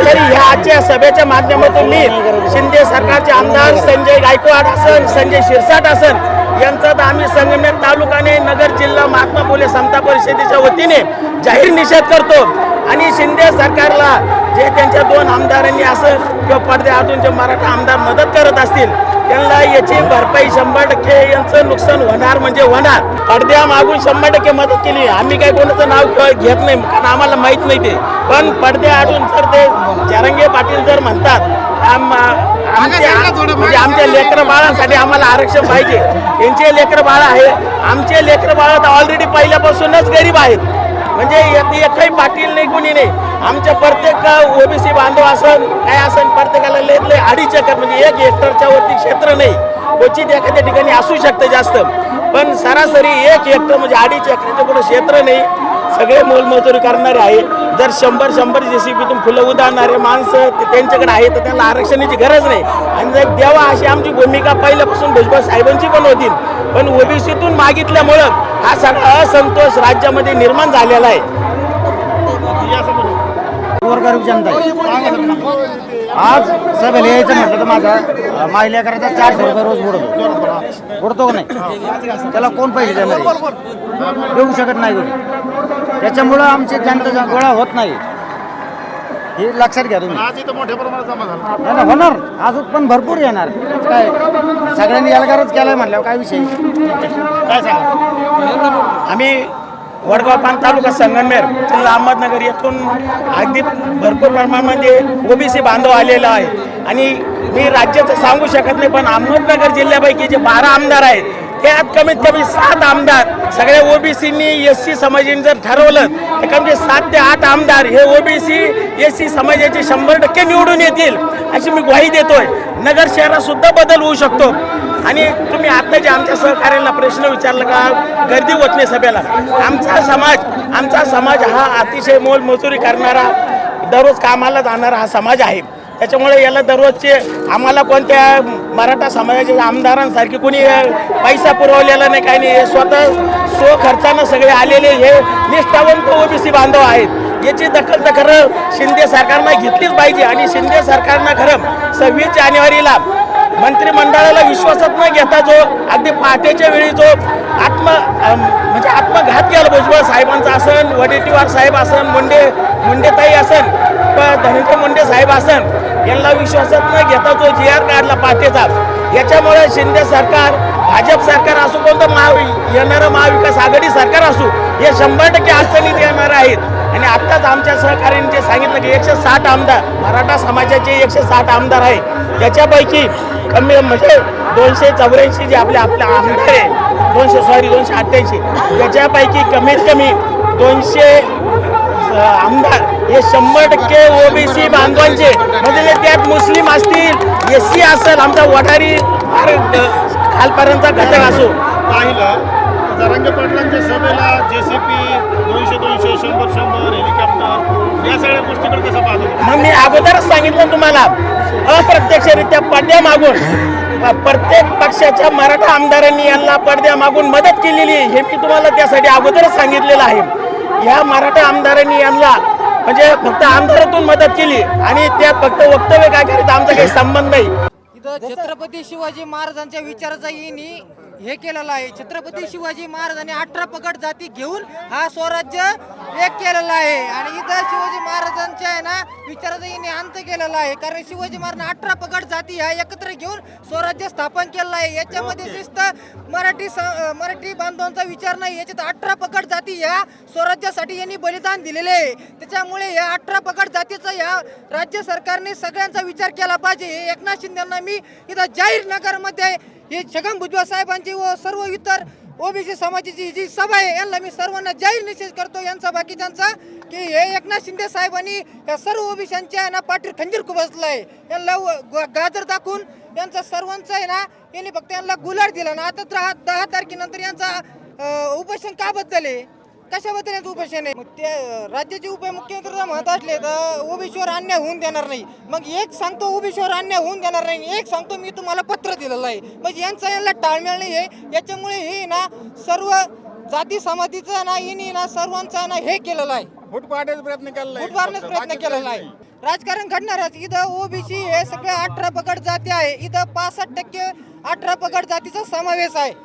तरी ह्या आजच्या सभेच्या माध्यमातून मी शिंदे सरकारचे आमदार संजय गायकवाड असन संजय शिरसाट असन यांचा तर आम्ही संगमनेर तालुकाने नगर जिल्हा महात्मा फुले समता परिषदेच्या वतीने जाहीर निषेध करतो. आणि शिंदे सरकारला जे त्यांच्या दोन आमदारांनी असं किंवा पडद्या अजून जे मराठा आमदार मदत करत असतील त्यांना याची भरपाई शंभर टक्के यांचं नुकसान होणार म्हणजे होणार. पडद्या मागून शंभर टक्के मदत केली. आम्ही काही कोणाचं नाव घेत नाही कारण आम्हाला माहीत नाही ते. पण पडद्या आडून जर ते जरंगे पाटील जर म्हणतात म्हणजे आमच्या लेकरं बाळांसाठी आम्हाला आरक्षण पाहिजे. त्यांचे लेकरं बाळ आहे. आमचे लेकरं बाळ ऑलरेडी पहिल्यापासूनच गरीब आहेत. म्हणजे यात एकही पाटील नाही कुणी नाही. आमच्या प्रत्येक ओबीसी बांधव असन काय असन प्रत्येकाला लय लय अडीच एकर म्हणजे एक हेक्टरच्या वरती क्षेत्र नाही. क्वचित एखाद्या ठिकाणी असू शकतं जास्त. पण सरासरी एक हेक्टर म्हणजे अडीच एकराच्या कुठं क्षेत्र नाही. सगळे मोलमजुरी करणारे आहे. जर शंभर शंभर जे सी बीतून फुलं उदाहरणारे माणसं त्यांच्याकडे आहे तर त्यांना आरक्षणाची गरज नाही. आणि जर देवा अशी आमची भूमिका पहिल्यापासून भुजबळ साहेबांची पण होती पण ओबीसीतून मागितल्यामुळं हा सगळा असंतोष राज्यामध्ये निर्माण झालेला आहे. जनता आज सभेला यायचं म्हटलं तर माझा महिला करायचा चारशे रुपये रोज बुडतो. बुडतो का नाही? त्याला कोण पैसे देणार देऊ शकत नाही कोणी. त्याच्यामुळं आमची जनता गोळा होत नाही. हे लक्षात घ्या तुम्ही. आज इथं मोठ्या प्रमाणात जमा झाला. नाही ना, होणार. अजून पण भरपूर येणार. काय? सगळ्यांनी एल्गारच केलाय म्हटल्यावर काय विषय? काय सांगा? आम्ही वडगाव पान तालुका संगमनेर जिल्हा अहमदनगर येथून अगदी भरपूर प्रमाणामध्ये ओबीसी बांधव आलेला आहे. आणि मी राज्याचं सांगू शकत नाही पण अहमदनगर जिल्ह्यापैकी जे बारा आमदार आहेत त्यात कमीत कमी सात आमदार सगळ्या ओबीसींनी एस सी समाजाने जर ठरवलं तर कमी सात ते आठ आमदार हे ओबीसी एस सी समाजाचे शंभर टक्के निवडून येतील अशी मी ग्वाही देतोय. नगर शहरातसुद्धा बदल होऊ शकतो. आणि तुम्ही आता जे आमच्या सहकार्याला प्रश्न विचारला का गर्दी होत नाही सभेला. आमचा समाज आमचा समाज हा अतिशय मोलमजुरी करणारा दररोज कामाला जाणारा हा समाज आहे. त्याच्यामुळे याला दररोजचे आम्हाला कोणत्या मराठा समाजाच्या आमदारांसारखे कोणी पैसा पुरवलेला नाही काही नाही. हे स्वतः स्व खर्चानं सगळे आलेले हे निष्ठावंत ओबीसी बांधव आहेत. याची दखल तर खरं शिंदे सरकारनं घेतलीच पाहिजे आणि शिंदे सरकारनं खरं सव्वीस जानेवारीला मंत्रिमंडळाला विश्वासात न घेता जो अगदी पहाटेच्या वेळी जो आत्म म्हणजे आत्मघात केला भुजबळ साहेबांचा असन वडेट्टीवार साहेब असन मुंडे मुंडेताई असन धनंजय मुंडे साहेब असन यांना विश्वासात न घेता जो जी आर काढला पहाटेचा याच्यामुळे शिंदे सरकार भाजप सरकार असो कोणतं महा येणारं महाविकास आघाडी सरकार असो हे शंभर टक्के अडचणीत येणार आहेत. आणि आत्ताच आमच्या सहकार्याने जे सांगितलं की एकशे साठ आमदार मराठा समाजाचे एकशे साठ आमदार आहे त्याच्यापैकी कमी म्हणजे दोनशे चौऱ्याऐंशी जे आपले आपले आमदार आहे दोनशे सॉरी दोनशे अठ्ठ्याऐंशी त्याच्यापैकी कमीत कमी दोनशे आमदार हे शंभर टक्के ओबीसी बांधवांचे. म्हणजे जे त्यात मुस्लिम असतील एस सी असेल आमचा वठारी खालपर्यंतचा घटक असो. पाहिलं जरांगे पाटलांच्या सभेला जेसीपी दोनशे दोनशे शंभर शंभर हेलिकॉप्टर या सगळ्या गोष्टीकडे कसं पाहतो? मग मी अगोदरच सांगितलं तुम्हाला अप्रत्यक्षरित्या पडद्या मागून प्रत्येक पक्षाच्या मराठा आमदारांनी यांना पडद्या मागून मदत केलेली आहे हे मी तुम्हाला त्यासाठी अगोदरच सांगितलेलं आहे. ह्या मराठा आमदारांनी यांना म्हणजे फक्त आमदारातून मदत केली आणि त्यात फक्त वक्तव्य काय करीत आमचा काही संबंध नाही. इथं छत्रपती शिवाजी महाराजांच्या विचाराचा यांनी हे केलेलं आहे. छत्रपती शिवाजी महाराजांनी अठरा पगड जाती घेऊन हा स्वराज्य एक केलेला आहे. आणि इथं शिवाजी महाराजांच्या आहे ना विचाराचा यांनी अंत केलेला आहे. कारण शिवाजी महाराज अठरा पगड जाती ह्या एकत्र घेऊन स्वराज्य स्थापन केलेलं आहे. याच्यामध्ये शिस्त मराठी मराठी बांधवांचा विचार नाही. याच्यात अठरा पगड जाती ह्या स्वराज्यासाठी यांनी बलिदान दिलेले आहे. त्याच्यामुळे या अठरा पगड जातीचा या राज्य सरकारने सगळ्यांचा विचार केला पाहिजे. हे एकनाथ शिंदेना मी इथं जाहीर नगरमध्ये हे छगन भुजबळ साहेबांची व सर्व इतर ओबीसी समाजाची जी सभा आहे यांना मी सर्वांना जाहीर निषेध करतो. यांचा बाकीच्यांचा की हे एकनाथ शिंदे साहेबांनी या सर्व ओबीसीच्या ना पाठीर खंजीर खुबसला आहे यांना व- ग- गाजर दाखवून यांचा सर्वांचं आहे ना यांनी फक्त यांना गुलाड दिला ना. आता दहा दहा तारखेनंतर यांचा उपोषण का बद्दल आहे कशाबद्दल यांचं उपोषण आहे मग ते राज्याचे उपमुख्यमंत्री जर म्हणत असले तर ओबीसीवर अन्याय होऊन देणार नाही. मग एक सांगतो ओबीसीवर अन्याय होऊन देणार नाही. एक सांगतो मी तुम्हाला पत्र दिलेलं आहे. म्हणजे यांचं यांना टाळमेळ नाही आहे. याच्यामुळे हे ना सर्व जाती समाधीचं ना यांनी ना सर्वांचा ना हे केलेलं आहे. फूट पाडायचा प्रयत्न केला फूट मारण्याचा प्रयत्न केलेला आहे. राजकारण घडणारच. इथं ओबीसी हे सगळे अठरा पगड जाती आहे. इथं पासष्ट टक्के अठरा पगड जातीचा समावेश आहे.